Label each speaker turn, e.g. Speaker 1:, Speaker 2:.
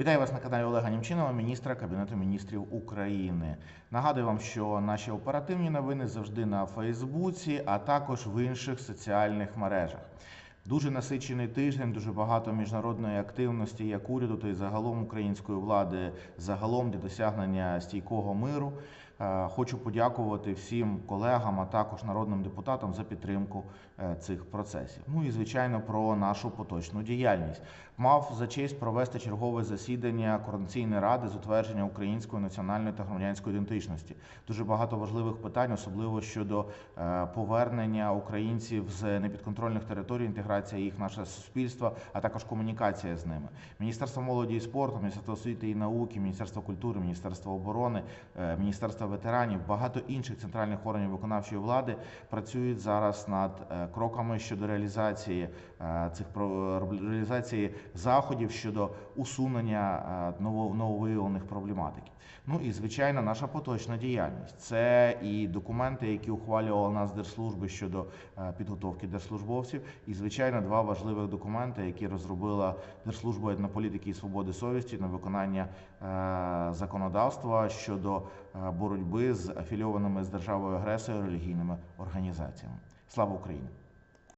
Speaker 1: Вітаю вас на каналі Олега Німчинова, міністра Кабінету міністрів України. Нагадую вам, що наші оперативні новини завжди на Фейсбуці, а також в інших соціальних мережах. Дуже насичений тиждень, дуже багато міжнародної активності як уряду, то й загалом української влади, загалом для досягнення стійкого миру. Е, Хочу подякувати всім колегам, а також народним депутатам за підтримку е, цих процесів. Ну і звичайно про нашу поточну діяльність. Мав за честь провести чергове засідання координаційної ради з утвердження української національної та громадянської ідентичності. Дуже багато важливих питань, особливо щодо е, повернення українців з непідконтрольних територій, інтеграція їх в наше суспільство, а також комунікація з ними. Міністерство молоді і спорту, Міністерство освіти і науки, Міністерство культури, Міністерство оборони, Міністерство ветеранів, багато інших центральних органів виконавчої влади працюють зараз над е, кроками щодо реалізації е, цих реалізації заходів щодо усунення е, ново- нововиявлених проблематики. Ну і звичайно, наша поточна діяльність це і документи, які ухвалювала нас держслужби щодо підготовки держслужбовців, і звичайно, два важливих документи, які розробила Держслужба етнополітики і свободи совісті на виконання законодавства щодо е, боротьби з афільованими з державою агресором релігійними організаціями. Слава Україні!